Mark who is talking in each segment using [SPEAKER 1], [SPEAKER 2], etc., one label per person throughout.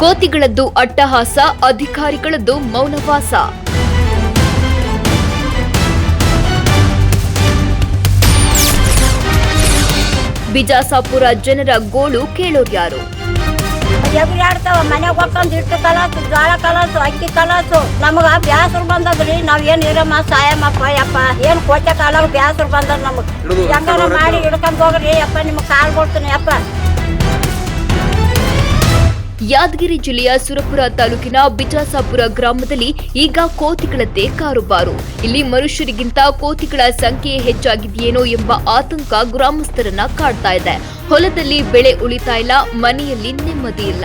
[SPEAKER 1] ಕೋತಿಗಳದ್ದು ಅಟ್ಟಹಾಸ ಅಧಿಕಾರಿಗಳದ್ದು ಮೌನವಾಸ. ಬಿಜಾಸಾಪುರ ಜನರ ಗೋಳು ಕೇಳೋರ್ಯಾರು
[SPEAKER 2] ಯಾರು? ಆಡ್ತಾವ ಮನೆಗೆ ಹೋಗ್ಕೊಂಡು ಇಟ್ಟು ಕಲಾಸು ಜೋಳ ಕಲಾಸು ಅಕ್ಕಿ ಕಲಾಸು. ನಮಗ ಬ್ಯಾಸರು ಬಂದದ್ರಿ. ನಾವ್ ಏನ್ ಇರಮ್ಮ ಸಾಯಮ್ಮಪ್ಪ ಯಪ್ಪ ಏನ್ ಕೋಚೆ ಕಾಲಾಗ ಬ್ಯಾಸರು ಬಂದದ್ ನಮಗ್. ಹೆಂಗಾರ ಮಾಡಿ ಹಿಡ್ಕೊಂಡ್ ಹೋಗ್ರಿ. ಯಪ್ಪ ನಿಮಗ್ ಕಾಲ್ ಕೊಡ್ತೀನಿ ಯಪ್ಪ.
[SPEAKER 1] ಯಾದಗಿರಿ ಜಿಲ್ಲೆಯ ಸುರಪುರ ತಾಲೂಕಿನ ಬಿಜಾಸಾಪುರ ಗ್ರಾಮದಲ್ಲಿ ಈಗ ಕೋತಿಗಳದ್ದೇ ಕಾರುಬಾರು. ಇಲ್ಲಿ ಮನುಷ್ಯರಿಗಿಂತ ಕೋತಿಗಳ ಸಂಖ್ಯೆ ಹೆಚ್ಚಾಗಿದೆಯೇನೋ ಎಂಬ ಆತಂಕ ಗ್ರಾಮಸ್ಥರನ್ನ ಕಾಡ್ತಾ ಇದೆ. ಹೊಲದಲ್ಲಿ ಬೆಳೆ ಉಳಿತಾ ಇಲ್ಲ ಮನೆಯಲ್ಲಿ ನೆಮ್ಮದಿ ಇಲ್ಲ.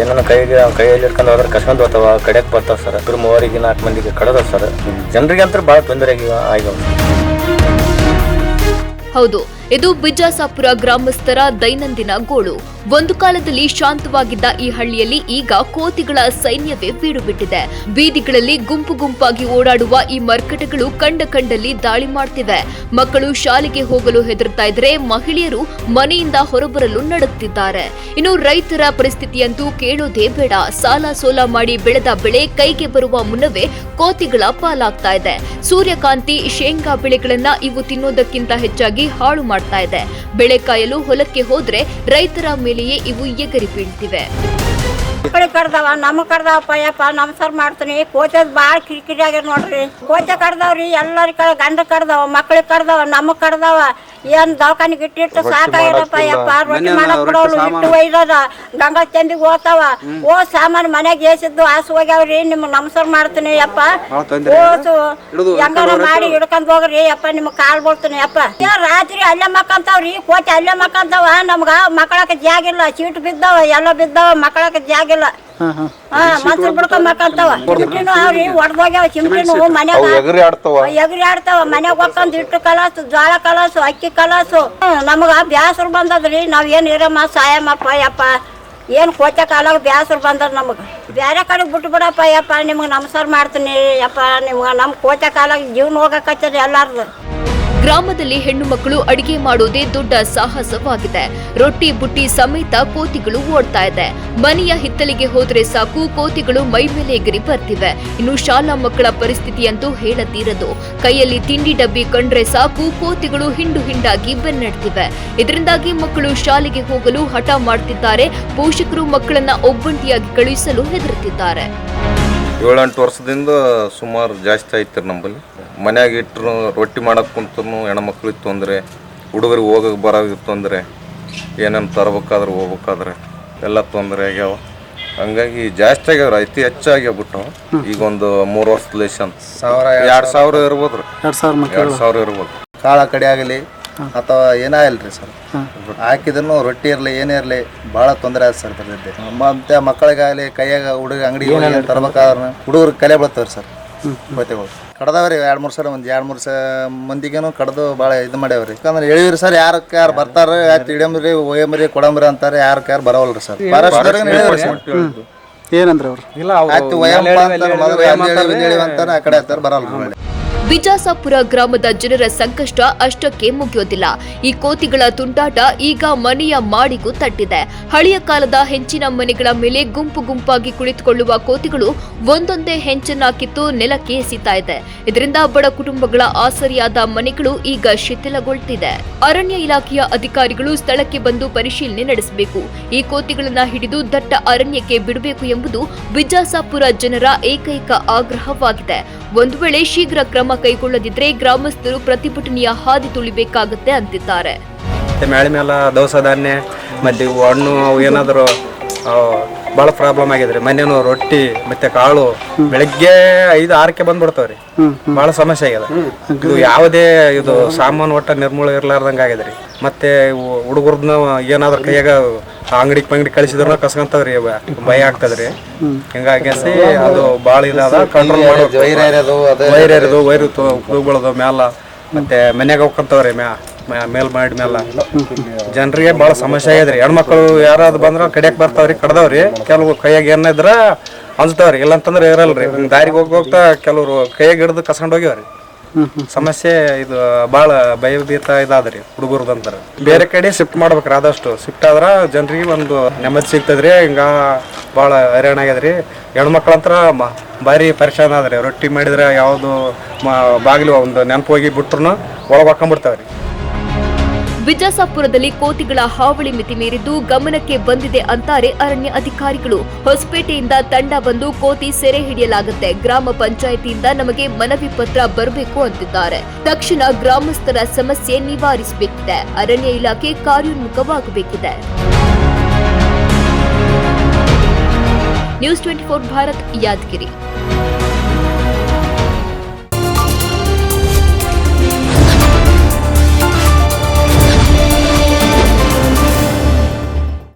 [SPEAKER 3] ಏನನ್ನ ಕೈಗೆ ಕೈಯಲ್ಲಿ ಇಟ್ಕೊಂಡು ಹೋದ್ರೆ ಕಸ್ಕೊಂಡು ಹೋಗ್ತಾವ ಕಡೆಕ್ ಬರ್ತಾವ ಸರ್. ಇಬ್ಬರು ಮೂವರಿಗೆ ನಾಲ್ಕು ಮಂದಿಗೆ ಕಡದ ಸರ್. ಜನರಿಗೆ ಅಂತ ಭಾಳ ತೊಂದರೆ ಆಗಿವ
[SPEAKER 1] ಹೌದು. ಇದು ಬಿಜಾಸಾಪುರ ಗ್ರಾಮಸ್ಥರ ದೈನಂದಿನ ಗೋಳು. ಒಂದು ಕಾಲದಲ್ಲಿ ಶಾಂತವಾಗಿದ್ದ ಈ ಹಳ್ಳಿಯಲ್ಲಿ ಈಗ ಕೋತಿಗಳ ಸೈನ್ಯವೇ ಬೀಡು ಬಿಟ್ಟಿದೆ ಬೀದಿಗಳಲ್ಲಿ ಗುಂಪು ಗುಂಪಾಗಿ ಓಡಾಡುವ ಈ ಮರ್ಕಟಗಳು ಕಂಡ ಕಂಡಲ್ಲಿ ದಾಳಿ ಮಾಡ್ತಿವೆ. ಮಕ್ಕಳು ಶಾಲೆಗೆ ಹೋಗಲು ಹೆದರ್ತಾ ಇದ್ರೆ ಮಹಿಳೆಯರು ಮನೆಯಿಂದ ಹೊರಬರಲು ನಡುತ್ತಿದ್ದಾರೆ ಇನ್ನು ರೈತರ ಪರಿಸ್ಥಿತಿಯಂತೂ ಕೇಳೋದೇ ಬೇಡ. ಸಾಲ ಸೋಲ ಮಾಡಿ ಬೆಳೆದ ಬೆಳೆ ಕೈಗೆ ಬರುವ ಮುನ್ನವೇ ಕೋತಿಗಳ ಪಾಲಾಗ್ತಾ ಇದೆ. ಸೂರ್ಯಕಾಂತಿ, ಶೇಂಗಾ ಬೆಳೆಗಳನ್ನ ಇವು ತಿನ್ನೋದಕ್ಕಿಂತ ಹೆಚ್ಚಾಗಿ ಹಾಳು ಮಾಡ್ತಾ ಇದೆ. ಬೆಳೆ ಕಾಯಲು ಹೊಲಕ್ಕೆ ಹೋದ್ರೆ ರೈತರ ಮೇಲೆಯೇ ಇವು ಎಗರಿ ಬೀಳ್ತಿವೆ.
[SPEAKER 2] ಮಕ್ಕಳಿಗೆ ಕರ್ದವ ನಮಗ್ ಕರ್ದವಪ್ಪ ಯಪ್ಪ ನಮಸ್ಕಾರ ಮಾಡ್ತೀನಿ. ಕೋಚದ್ ಭಾಳ ಕಿರಿಕಿರಿ ಆಗ್ಯಾರ ನೋಡ್ರಿ. ಕೋಚ ಕರ್ದವ್ರಿ ಎಲ್ಲರಿ ಕಡೆ ಗಂಡ ಕರ್ದವ ಮಕ್ಳಿಗೆ ಕರ್ದವ ನಮಗ್ ಕರ್ದವ. ಏನ್ ದವಾಖಾನಿಗೆ ಇಟ್ಟಿಟ್ಟು ಸಾಕಾಗ್ಯದಪ್ಪ ಯಪ್ಪ ರೊಟ್ಟಿ ಮಾಡಕ್ ಬಿಡೋರು ಇಟ್ಟು ಒಯ್ದದ. ಗಂಗಾ ಚಂದಿಗೆ ಓತಾವ ಓ ಸಾಮಾನು ಮನೆಗೆ ಏಸಿದ್ದು ಹಾಸು ಹೋಗ್ಯಾವ್ರಿ. ನಿಮ್ಗೆ ನಮಸ್ಕಾರ ಮಾಡ್ತೀನಿ ಯಪ್ಪ. ಓಸು. ಹೆಂಗಾರ ಮಾಡಿ ಹಿಡ್ಕೊಂಡ್ ಹೋಗ್ರಿ ಯಪ್ಪ ನಿಮ್ಗೆ ಕಾಲ್ ಬಿಡ್ತೀನಿ ಯಪ್ಪ. ಏ ರಾತ್ರಿ ಅಲ್ಲೇ ಮಕ್ಕಂತಾವ್ರಿ ಕೋಚ ಅಲ್ಲೇ ಮಕ್ಕಂತಾವ. ನಮ್ಗ ಮಕ್ಕಳಕ್ಕೆ ಜಾಗ ಇಲ್ಲ ಸೀಟ್ ಬಿದ್ದಾವ ಎಲ್ಲ ಬಿದ್ದಾವ ಮಕ್ಕಳಕ್ಕೆ ಜಾಗ ಇಲ್ಲ ಹಾ ಮನ್ಸರ್ ಬಿಡ್ಕೊಂಡ್ ಮಕ್ಕಂತಾವ ಚಿಮ್ಟಿನೂ ಅವ್ರಿ ಒಡ್ದೋಗ್ಯಾವ ಚಿಮ್ಟಿನೂ ಮನ್ಯಾಗ.
[SPEAKER 4] ಎಗರಿ ಆಡ್ತಾವ.
[SPEAKER 2] ಎಗ್ರಿ ಆಡ್ತಾವ. ಮನ್ಯಾಗ ಹೋಗ್ಕೊಂಡ್ ಹಿಟ್ಟು ಕಲಾಸು ಜೋಳ ಕಲಾಸು ಅಕ್ಕಿ ಕಲಾಸು. ನಮಗ ಬ್ಯಾಸರು ಬಂದದ್ರಿ. ನಾವ್ ಏನ್ ಇರಮ್ಮ ಸಾಯಮ್ಮಪ್ಪ ಯಪ್ಪ ಏನ್ ಕೋಚ ಕಾಲಾಗ ಬ್ಯಾಸರು ಬಂದದ್ ನಮಗ. ಬ್ಯಾರೆ ಕಡೆ ಬಿಟ್ಟು ಬಿಡಪ್ಪ ಯಪ್ಪ ನಿಮ್ಗೆ ನಮಸ್ಕಾರ ಮಾಡ್ತೀನಿ ಯಪ್ಪ ನಿಮ್ಗ ನಮ್ ಕೋಚ ಕಾಲಾಗ ಜೀವನ ಹೋಗಕತ್ತದ ಎಲ್ಲಾರ್ದು.
[SPEAKER 1] ಗ್ರಾಮದಲ್ಲಿ ಹೆಣ್ಣು ಮಕ್ಕಳು ಅಡಿಗೆ ಮಾಡೋದೇ ದೊಡ್ಡ ಸಾಹಸವಾಗಿದೆ. ರೊಟ್ಟಿ, ಬುಟ್ಟಿ ಸಮೇತ ಕೋತಿಗಳು ಓಡ್ತಾ ಇದೆ. ಮನೆಯ ಹಿತ್ತಲಿಗೆ ಹೋದ್ರೆ ಸಾಕು, ಕೋತಿಗಳು ಮೈ ಮೇಲೆ ಎಗರಿ ಬರ್ತಿವೆ. ಇನ್ನು ಶಾಲಾ ಮಕ್ಕಳ ಪರಿಸ್ಥಿತಿಯಂತೂ ಹೇಳತೀರದು. ಕೈಯಲ್ಲಿ ತಿಂಡಿ ಡಬ್ಬಿ ಕಂಡ್ರೆ ಸಾಕು, ಕೋತಿಗಳು ಹಿಂಡು ಹಿಂಡಾಗಿ ಬೆನ್ನಡ್ತಿವೆ. ಇದರಿಂದಾಗಿ ಮಕ್ಕಳು ಶಾಲೆಗೆ ಹೋಗಲು ಹಠ ಮಾಡ್ತಿದ್ದಾರೆ. ಪೋಷಕರು ಮಕ್ಕಳನ್ನ ಒಬ್ಬಂಟಿಯಾಗಿ ಕಳುಹಿಸಲು ಹೆದರುತ್ತಿದ್ದಾರೆ.
[SPEAKER 4] ಏಳೆಂಟು ವರ್ಷದಿಂದ ಸುಮಾರು ಜಾಸ್ತಿ ಐತ್ರಿ ನಮ್ಮಲ್ಲಿ ಮನ್ಯಾಗ ಇಟ್ಟರು ರೊಟ್ಟಿ ಮಾಡಕ್ಕೆ ಕುಂತ್ರು ಹೆಣ್ಮಕ್ಳಿಗೆ ತೊಂದರೆ ಹುಡುಗರಿಗೆ ಹೋಗಕ್ಕೆ ಬರೋರಿಗೆ ತೊಂದರೆ ಏನೇನು ತರ್ಬೇಕಾದ್ರೆ ಹೋಗ್ಬೇಕಾದ್ರೆ ಎಲ್ಲ ತೊಂದರೆ ಆಗ್ಯಾವ. ಹಂಗಾಗಿ ಜಾಸ್ತಿ ಆಗ್ಯಾವ್ರಿ ಅತಿ ಹೆಚ್ಚಾಗ್ಯಾವ ಬಿಟ್ಟು ಈಗ ಒಂದು ಮೂರು ವರ್ಷದ ಲೇಷನ್. ಎರಡು ಸಾವಿರ. ಇರ್ಬೋದು ರೀ
[SPEAKER 5] ಎರಡು ಸಾವಿರ ಮಕ್ಕಳು
[SPEAKER 4] ಎರಡು ಸಾವಿರ ಇರ್ಬೋದು.
[SPEAKER 6] ಕಾಳ ಕಡೆ ಆಗಲಿ ಅಥವಾ ಏನೇ ಇಲ್ರಿ ಸರ್ ಹಾಕಿದ್ರು ರೊಟ್ಟಿ ಇರಲಿ ಏನೇ ಇರಲಿ ಬಹಳ ತೊಂದರೆ ಆಯ್ತು ಸರ್ ತರದಿದ್ದೆ ಮತ್ತೆ ಮಕ್ಕಳಿಗಾಗಲಿ ಕೈಯಾಗ ಹುಡುಗ ಅಂಗಡಿ ತರ್ಬೇಕಾದ್ರೆ ಹುಡುಗರು ಕಲೆ ಬೀಳ್ತಾವ್ರಿ ಸರ್. ಕೋತೆಗಳು ಕಡ್ದಾವ್ರಿ ಎರಡು ಮೂರು ಸಲ ಒಂದು ಎರಡು ಮೂರು ಸ ಮಂದಿಗೇನು ಕಡ್ದು ಭಾಳ ಇದು ಮಾಡ್ಯಾವ್ರಿ. ಯಾಕಂದ್ರೆ ಹೇಳಿವ್ರಿ ಸರ್ ಯಾರಕ್ಕೆ ಯಾರು ಬರ್ತಾರ ಆಯ್ತು ಇಡಂಬ್ರಿ ಒಯ್ಯಂಬ್ರಿ ಕೊಡಂಬ್ರಿ ಅಂತಾರೆ ಯಾರಕ್ಕೆ ಯಾರು ಬರವಲ್ರಿ ಸರ್.
[SPEAKER 5] ಏನಂದ್ರೆ ಅವ್ರು
[SPEAKER 6] ಆಯ್ತು ಒಯ್ಯಂಪ ಅಂತಾರೆ ಇಲ್ಲಿ ಅಂತಾರೆ ಆ ಕಡೆ ಅಂತಾರೆ ಬರಲ್ಲ
[SPEAKER 1] ಬಿಜಾಸಾಪುರ ಗ್ರಾಮದ ಜನರ ಸಂಕಷ್ಟ ಅಷ್ಟಕ್ಕೆ ಮುಗಿಯೋದಿಲ್ಲ. ಈ ಕೋತಿಗಳ ತುಂಟಾಟ ಈಗ ಮನೆಯ ಮಾಡಿಗೂ ತಟ್ಟಿದೆ. ಹಳೆಯ ಕಾಲದ ಹೆಂಚಿನ ಮನೆಗಳ ಮೇಲೆ ಗುಂಪು ಗುಂಪಾಗಿ ಕುಳಿತುಕೊಳ್ಳುವ ಕೋತಿಗಳು ಒಂದೊಂದೇ ಹೆಂಚನ್ನ ಕಿತ್ತು ನೆಲಕ್ಕೆ ಎಸಿತಾ ಇದೆ. ಇದರಿಂದ ಬಡ ಕುಟುಂಬಗಳ ಆಸರಿಯಾದ ಮನೆಗಳು ಈಗ ಶಿಥಿಲಗೊಳ್ತಿದೆ. ಅರಣ್ಯ ಇಲಾಖೆಯ ಅಧಿಕಾರಿಗಳು ಸ್ಥಳಕ್ಕೆ ಬಂದು ಪರಿಶೀಲನೆ ನಡೆಸಬೇಕು. ಈ ಕೋತಿಗಳನ್ನ ಹಿಡಿದು ದಟ್ಟ ಅರಣ್ಯಕ್ಕೆ ಬಿಡಬೇಕು ಎಂಬುದು ಬಿಜಾಸಾಪುರ ಜನರ ಏಕೈಕ ಆಗ್ರಹವಾಗಿದೆ. ಒಂದು ವೇಳೆ ಶೀಘ್ರ ಕ್ರಮ ಕೈಗೊಳ್ಳದಿದ್ರೆ ಗ್ರಾಮಸ್ಥರು ಪ್ರತಿಭಟನೆಯ ಹಾದಿ ತುಳಿಬೇಕಾಗುತ್ತೆ ಅಂತಿದ್ದಾರೆ.
[SPEAKER 7] ಮತ್ತು ಮ್ಯಾಳೆ ಮೇಲೆ ದವಸ ಧಾನ್ಯ ಹಣ್ಣು ಏನಾದರೂ ಭಾಳ ಪ್ರಾಬ್ಲಮ್ ಆಗಿದೆ ಮನೇನು ರೊಟ್ಟಿ, ಮತ್ತೆ ಕಾಳು, ಬೆಳಗ್ಗೆ ಐದು, ಆರಕ್ಕೆ ಬಂದ್ಬಿಡ್ತಾವ್ರಿ. ಬಹಳ ಸಮಸ್ಯೆ ಆಗ್ಯದ ಇದು ಯಾವುದೇ ಇದು ಸಾಮಾನು ಒಟ್ಟ ನಿರ್ಮೂಲ ಇರ್ಲಾರ್ದಂಗ ಆಗಿದ್ರಿ ಮತ್ತೆ ಇವು ಹುಡುಗರ್ನ ಏನಾದ್ರು ಕೈಯಾಗ ಅಂಗಡಿ ಪಂಗಡಿ ಕಳಿಸಿದ್ರು ಕಸ್ಕೊಂತವ್ರಿ ಅವ ಭಯ ಆಗ್ತದ್ರಿ. ಹಿಂಗಾಗಿ ಅದು ಬಾಳ ಇದಾದ ಕಂಟ್ರೋಲ್ ಮಾಡೋದು ವೈರ್ ಏರೋದು ವೈರ್ ಬೀಳೋದು ಮ್ಯಾಲ. ಮತ್ತೆ ಮನ್ಯಾಗ ಹೋಗ್ಕೊಂತವ್ರಿ ಮ್ಯಾ ಮ್ಯಾ- ಮೇಲ್ ಮಾಡಿ ಮೇಲ ಜನರಿಗೆ ಬಹಳ ಸಮಸ್ಯೆ ಆಗ್ಯದ್ರಿ. ಹೆಣ್ಮಕ್ಳು ಯಾರಾದ್ರು ಬಂದ್ರ ಕಡಿಯಕ್ ಬರ್ತಾವ್ರಿ ಕಡ್ದವ್ರಿ. ಕೆಲವು ಕೈಯಾಗ ಏನಿದ್ರ ಅಂಜ್ತಾವ್ರಿ. ಇಲ್ಲಂತಂದ್ರೆ ಇರಲ್ರಿ. ದಾರಿಗೆ ಹೋಗಿ ಹೋಗ್ತಾ ಕೆಲವ್ರು ಕೈಯಾಗ ಹಿಡಿದು ಕಸ್ಕೊಂಡು ಹೋಗ್ಯಾವ್ರಿ. ಸಮಸ್ಯೆ ಇದು ಭಾಳ ಭಯಭೀತ ಇದಾದ್ರಿ ಅಂತಾರೆ ಬೇರೆ ಕಡೆ ಶಿಫ್ಟ್ ಮಾಡ್ಬೇಕ್ರಿ ಆದಷ್ಟು. ಶಿಫ್ಟ್ ಆದ್ರ ಜನರಿಗೆ ಒಂದು ನೆಮ್ಮದಿ ಸಿಗ್ತದ್ರಿ. ಹಿಂಗ ಭಾಳ ಹೈರಾಣ ಆಗ್ಯದ್ರಿ. ಹೆಣ್ಮಕ್ಳಂತ್ರ ಭಾರಿ ಪರಿಶಾನ ಆದ್ರಿ. ರೊಟ್ಟಿ ಮಾಡಿದ್ರೆ ಯಾವುದು ಬಾಗಿಲು ಒಂದು ನೆನಪು ಹೋಗಿ ಬಿಟ್ರು ಒಳಗೆ ಹಾಕೊಂಡ್ಬಿಡ್ತಾವ್ರಿ
[SPEAKER 1] ವಿಜಯಸಾಪುರದಲ್ಲಿ ಕೋತಿಗಳ ಹಾವಳಿ ಮಿತಿ ಮೀರಿದ್ದು ಗಮನಕ್ಕೆ ಬಂದಿದೆ ಅಂತಾರೆ ಅರಣ್ಯ ಅಧಿಕಾರಿಗಳು. ಹೊಸಪೇಟೆಯಿಂದ ತಂಡ ಬಂದು ಕೋತಿ ಸೆರೆ ಹಿಡಿಯಲಾಗುತ್ತೆ. ಗ್ರಾಮ ಪಂಚಾಯಿತಿಯಿಂದ ನಮಗೆ ಮನವಿ ಪತ್ರ ಬರಬೇಕು ಅಂತಿದ್ದಾರೆ. ತಕ್ಷಣ ಗ್ರಾಮಸ್ಥರ ಸಮಸ್ಯೆ ನಿವಾರಿಸಬೇಕಿದೆ. ಅರಣ್ಯ ಇಲಾಖೆ ಕಾರ್ಯೋನ್ಮುಖವಾಗಬೇಕಿದೆ. News twenty four Bharat, Yadgir.